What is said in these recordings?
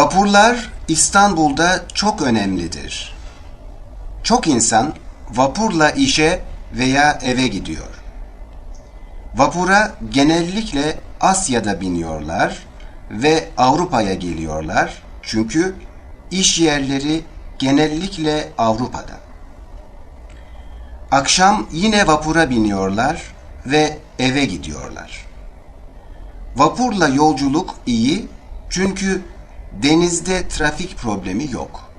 Vapurlar İstanbul'da çok önemlidir. Çok insan vapurla işe veya eve gidiyor. Vapura genellikle Asya'da biniyorlar ve Avrupa'ya geliyorlar çünkü iş yerleri genellikle Avrupa'da. Akşam yine vapura biniyorlar ve eve gidiyorlar. Vapurla yolculuk iyi çünkü denizde trafik problemi yok.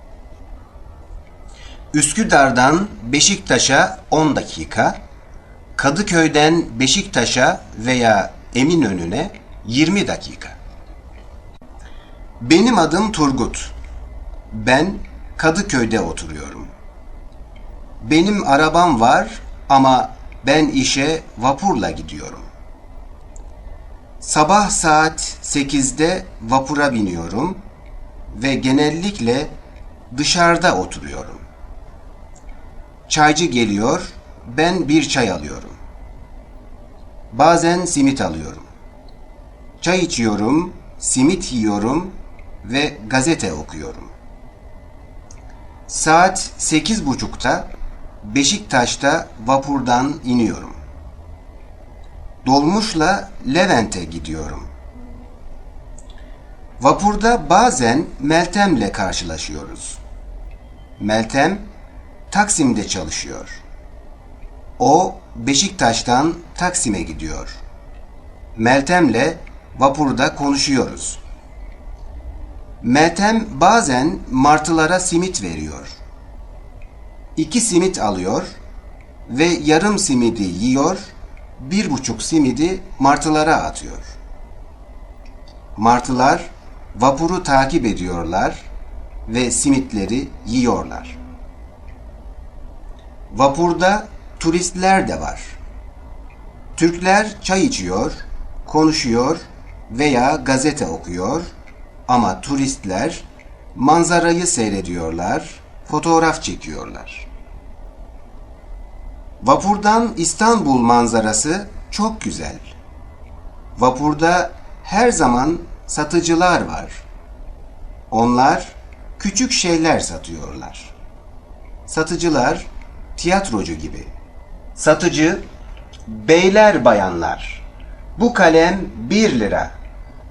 Üsküdar'dan Beşiktaş'a 10 dakika, Kadıköy'den Beşiktaş'a veya Eminönü'ne 20 dakika. Benim adım Turgut. Ben Kadıköy'de oturuyorum. Benim arabam var ama ben işe vapurla gidiyorum. Sabah saat 8'de vapura biniyorum ve genellikle dışarıda oturuyorum. Çaycı geliyor, ben bir çay alıyorum. Bazen simit alıyorum. Çay içiyorum, simit yiyorum ve gazete okuyorum. Saat sekiz buçukta Beşiktaş'ta vapurdan iniyorum. Dolmuşla Levent'e gidiyorum. Vapurda bazen Meltem'le karşılaşıyoruz. Meltem Taksim'de çalışıyor. O Beşiktaş'tan Taksim'e gidiyor. Meltem'le vapurda konuşuyoruz. Meltem bazen martılara simit veriyor. İki simit alıyor ve yarım simidi yiyor, bir buçuk simidi martılara atıyor. Martılar vapuru takip ediyorlar ve simitleri yiyorlar. Vapurda turistler de var. Türkler çay içiyor, konuşuyor veya gazete okuyor ama turistler manzarayı seyrediyorlar, fotoğraf çekiyorlar. Vapurdan İstanbul manzarası çok güzel. Vapurda her zaman satıcılar var. Onlar küçük şeyler satıyorlar. Satıcılar tiyatrocu gibi. Satıcı, beyler bayanlar. Bu kalem bir lira.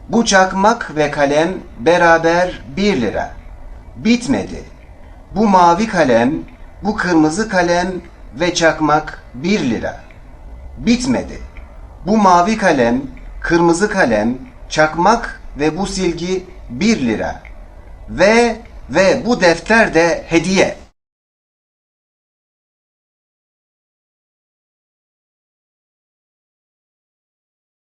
Bu çakmak ve kalem beraber bir lira. Bitmedi. Bu mavi kalem, bu kırmızı kalem ve çakmak bir lira. Bitmedi. Bu mavi kalem, kırmızı kalem, çakmak ve bu silgi bir lira. Ve ve bu defter de hediye.